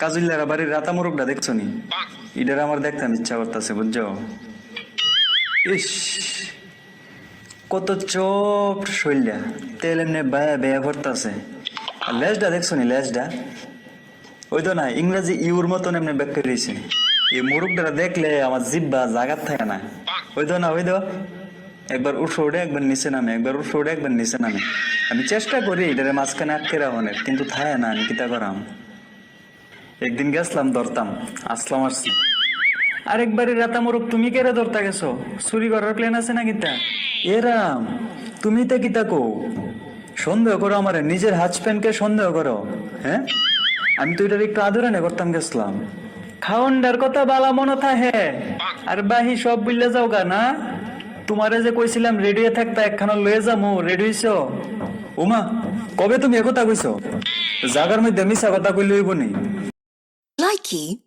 কাজুল্লার বাড়ির রাতা মোরগটা দেখছ নি? ইডার আমার দেখতাম ইচ্ছা করতেছে, বুঝছ? ইস, কত চপ শৈলটা। তেল এমনি বায়া, বেয়া ভরতাছে। আর লেজটা দেখছ নি, লেজটা? ওই তো না, ইংরেজি ইউর মতন এমনি ব্যাখ্যা রয়েছে এই মোরগটা দেখলে আমার জিব্বা জাগাত থাকে না। ওই তো না, ওই তো। একবার উঠে উঠে, একবার নিচে নামে, একবার উঠে উঠে, একবার নিচে নামে। আমি চেষ্টা করি এটারে মাঝখানে আটকে রাখনের, কিন্তু থাকে না, আমি কিতা করাম? একদিন গেছলাম, ধরতাম। আসলাম, আসছি। আরেকবারে রাতা মোরগ তুমি কেরে ধরতা গেছো? চুরি করার প্ল্যান আছে না কিতা এরাম তুমি তো কিতা কো সন্দেহ করো আমার, নিজের হাজব্যান্ডকে সন্দেহ করো হ্যাঁ? আমি তো এটার একটু আদরানে করতাম, গেছিলাম। খাওয়ান্ডার কথা বালা মনে থাহে আর বাহি সব বুঝলে যাও গা না? তোমারে যে কইছিলাম রেডিও থাকতা একখানা লয়ে যামু, রেডি হইছো? উমা, কবে তুমি একথা কইছো? জাগার মধ্যে মিশা কথা কইলে হইব নি। Nike